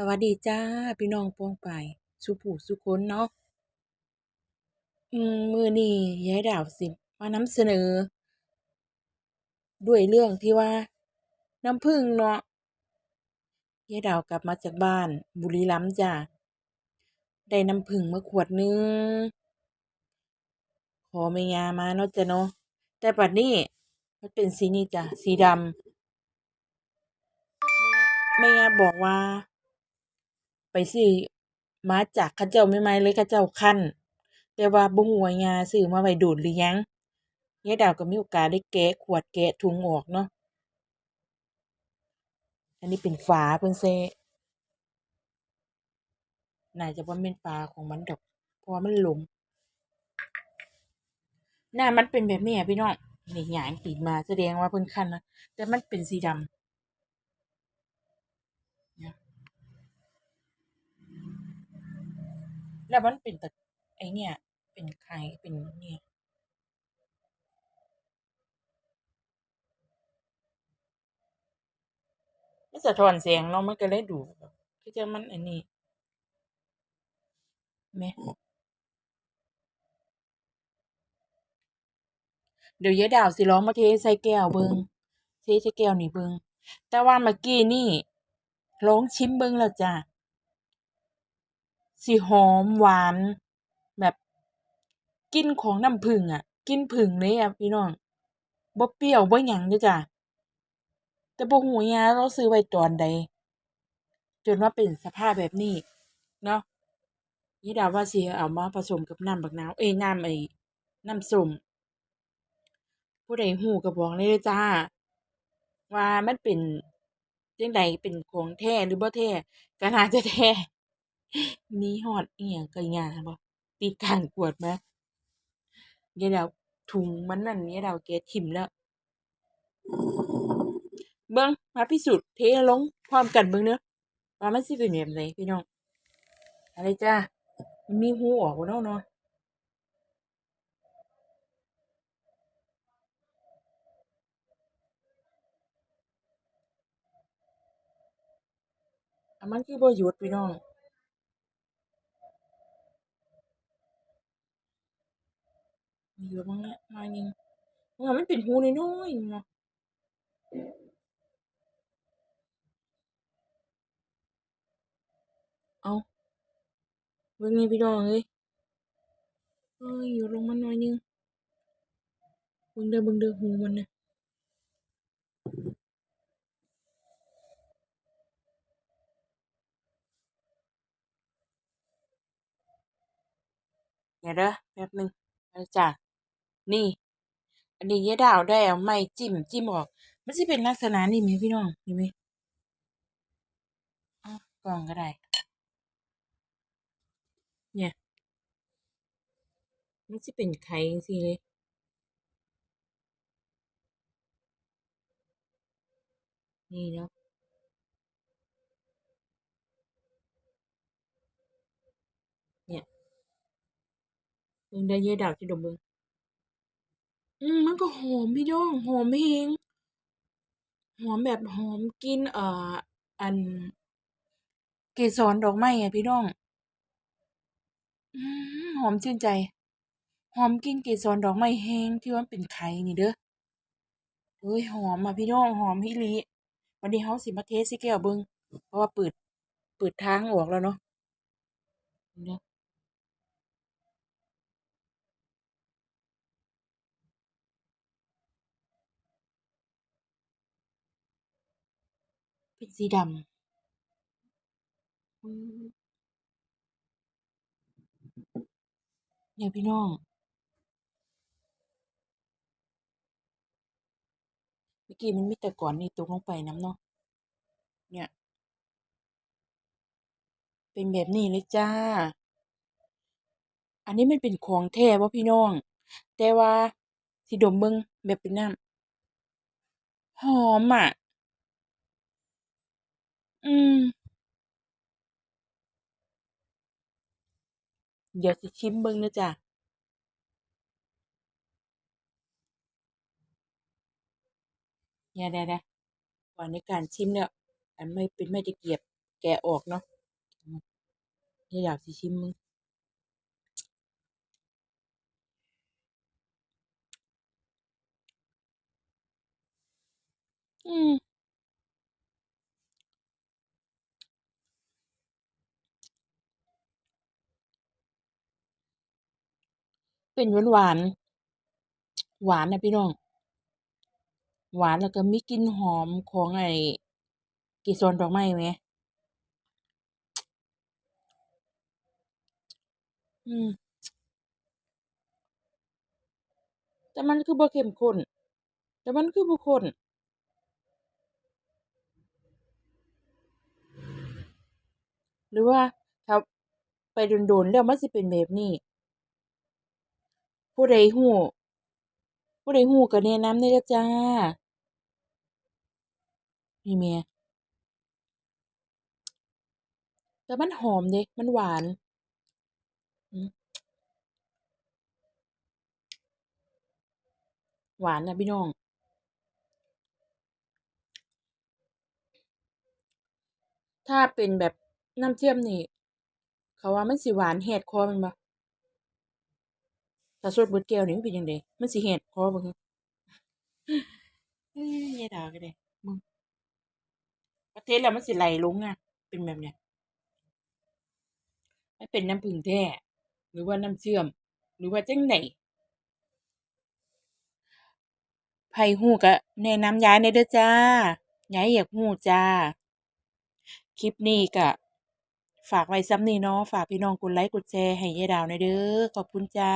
สวัสดีจ้า พี่น้องป้องปสุผู้สุคนเนาะอืมมือนี้ยายดาวสิมานำเสนอ ด้วยเรื่องที่ว่า น้ำผึ้งเนาะยายดาวกลับมาจากบ้าน บุรีรัมย์จ้าได้น้ำผึ้งมาขวดหนึ่งขอแม่ย่ามาเนาะจ้ะเนาะแต่บัดนี้มันเป็นสีนี้จ้ะสีดำแม่ย่าบอกว่า ซื้อมาจากเขาเจ้าใหม่ๆเลยเขาเจ้าคั้น แต่ว่าบ่รู้ว่ายาซื้อมาไว้โดนหรือยังยายดาวก็มีโอกาสได้แกะขวดแกะถุงออกเนาะอันนี้เป็นฝาเพิ่นใส่น่าจะบ่แม่นฝาของมันดอกเพราะมันหลวมน้ำมันเป็นแบบนี้พี่น้องนี่หยางติดมาแสดงว่าเพิ่นคั้นมาแต่มันเป็นสีดำ เนี่ย แล้วมันเป็นตะไอ้เนี่ย เป็นไข่เป็นเนี่ยมันสะท้อนแสงเนาะมันก็เลยดูแบบคือจั่งมันอันนี้แหมเดี๋ยวยายดาวสิลองมาเทใส่แก้วเบิ่งเทใส่แก้วนี่เบิ่งแต่ว่าเมื่อกี้นี้ลองชิมเบิ่งแล้วจ้า สิหอมหวาน แบบกลิ่นของน้ำผึ้งอะกลิ่นผึ้งเลยอะพี่น้องบ่เปรี้ยวบ่หยังเดะจ้าแต่บ่รู้ยาเลาซื้อไว้ตอนใด จนมาเป็นสภาพแบบนี้ เนาะยายดาวว่าสิเอามาผสมกับน้ำบักนาวเอ๊ยน้ำไอ้น้ำส้มผู้ใดรู้ก็บอกเด้อจ้า ว่ามันเป็นจังใดเป็นของแท้หรือบ่แท้ก็น่าจะแท้ มีฮอดเอิหยังก็ย้าบ่ติดข้างขวดมายายดาวถุงมันนั่นยายดาวแกะถิ้มแล้ว เบิ่งมาพิสูจน์เทลงพร้อมกันเบิ่งเด้อว่ามันสิเป็นแบบใดพี่น้องอาเลยจ้ามันมีรูออกบ่เนาะเนาะมันคือบ่หยุดพี่น้อง หยุดบ้างแล้วหน่อยหนึ่งเพราะว่ามันเป็นรูน้อยๆหนึ่งเนาะอ้าวเบิ่งแหน่พี่น้องเอ้ยเอ้ยหยดลงมาหน่อยนึงเบิ่งเด้อเบิ่งเด้อรูมันนะเดี๋ยวเด้อแป๊บหนึ่งเอาจ้า นี่ อันนี้ยายดาวได้เอาไม้จิ้มจิ้มออก มันสิเป็นลักษณะนี้แหมพี่น้องนี่แหมอ้าวกล้องก็ได้ เนี่ย มันสิเป็นไข่จั่งซี้เลยนี่เนาะเนี่ยเบิ่งเด้อยายดาวสิดมเบิ่ง อืมมันก็หอมพี่น้องหอมแรงหอมแบบหอมกลินเอ่อ อัน เกสรดอกไม้อะพี่น้อง อื้อฮือหอมชื่นใจ หอมกลินเกสรดอกไม้แรงที่ว่ามันเป็นไข่นี่เด้อเฮ้ยหอมอะพี่น้องหอมอีหลีวันนี้เราสิมาเทใส่แก้วเบิ่งเพราะว่าเปิด เปิดทางออกแล้วเนาะเนาะ เป็นสีดำเนี่ยพี่น้องเมื่อกี้มันมีแต่ก้อนนี้ตกลงไปน้ำเนาะเนี่ย เป็นแบบนี้เลยจ้า อันนี้มันเป็นของแท้บ่พี่น้อง แต่ว่าสิดมเบิงแบบเป็นน้ำหอมอะ อืม เดี๋ยวสิชิมเบิ่งเด้อจ้าเดี๋ยวๆๆก่อนในการชิมแล้วอันไม้เป็นไม้ตะเกียบแกะออกเนาะยายดาวสิชิมมึงอืม เป็นหวานๆหวานนะพี่น้อง หวานแล้วก็มีกลิ่นหอมของไอ้เกสรดอกไม้แหมอืมแต่มันคือบ่เข้มข้น แต่มันคือบ่ข้นหรือว่าถ้าไปโดนๆแล้วมันสิเป็นแบบนี้ ผู้ใดรู้ผู้ใดรู้ก็แนะนำแหน่เด้จ้า นี่แหมแต่มันหอมเดะมันหวานหวานนะพี่น้อง ถ้าเป็นแบบน้ำเทียมนี่ เขาว่ามันสิหวานแหกคอม่นบ่ ถ้าสดเบิดแก้วนี่มันเป็นจั่งใดมันสิแหกคอบ่ฮึเอ้ยยายดาวก็ได้มึงพอเทแล้วมันสิไหลลงอะ เป็นแบบเนี้ยมันเป็นน้ำผึ้งแท้หรือว่าน้ำเชื่อม หรือว่าจั่งใดไผรู้ก็แนะนำย้ายแหน่เด้อจ้าย้ายอยากรู้จ้า คลิปนี้ก็ ฝากไว้ซ้ำนี้เนาะฝากพี่น้องกดไลค์กดแชร์ให้ยายดาวหน่อยเด้อขอบคุณจ้า